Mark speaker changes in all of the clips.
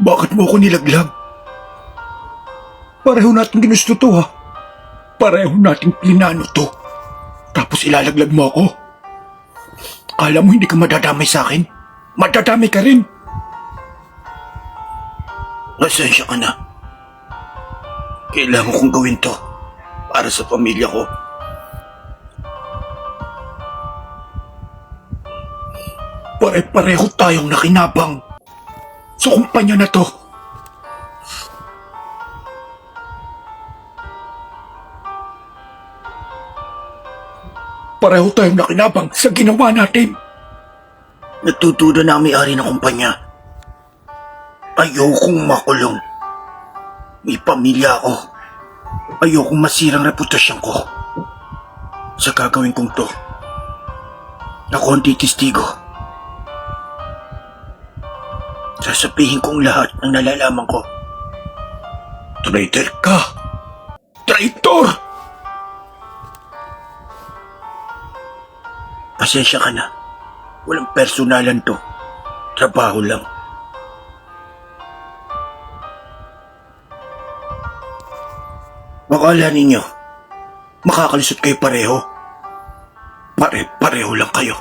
Speaker 1: Bakit mo ako nilaglag? Pareho natin ginusto to ha. Pareho nating plinano to. Tapos ilalaglag mo ako. Kala mo hindi ka madadamay sa akin? Madadamay ka rin. Pasensya ka na. Kailangan kong gawin to para sa pamilya ko. Pare-pareho tayong nakinabang sa kumpanya na to. Pareho tayong nakinabang sa ginawa natin. Natutudo na ang may-ari ng kumpanya. Ayokong makulong. May pamilya ako. Ayokong masirang reputasyon ko. Sa gagawin kong to, na konti testigo. Sasabihin kong lahat ng nalalaman ko. Traitor ka! Traitor! Pasensya ka na. Walang personalan to. Trabaho lang. Makala ninyo, makakalusot kayo pareho. Pare-pareho lang kayo.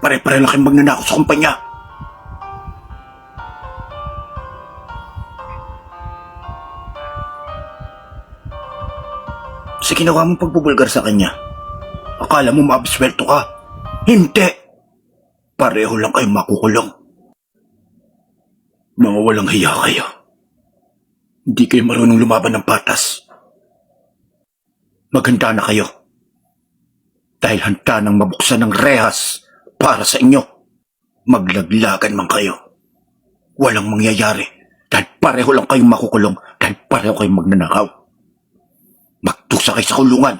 Speaker 1: Pare-pareho lang kayong magnanakaw sa kumpanya. Sa ginawa mong pagbubulgar sa kanya, akala mo maabswelto ka. Hindi! Pareho lang kayong makukulong. Mga walang hiya kayo. Hindi kayo marunong lumaban ng patas. Maganda na kayo. Dahil handa nang mabuksan ng rehas para sa inyo. Maglaglagan man kayo. Walang mangyayari dahil pareho lang kayong makukulong dahil pareho kayong magnanakaw. Magtusa kayo sa kulungan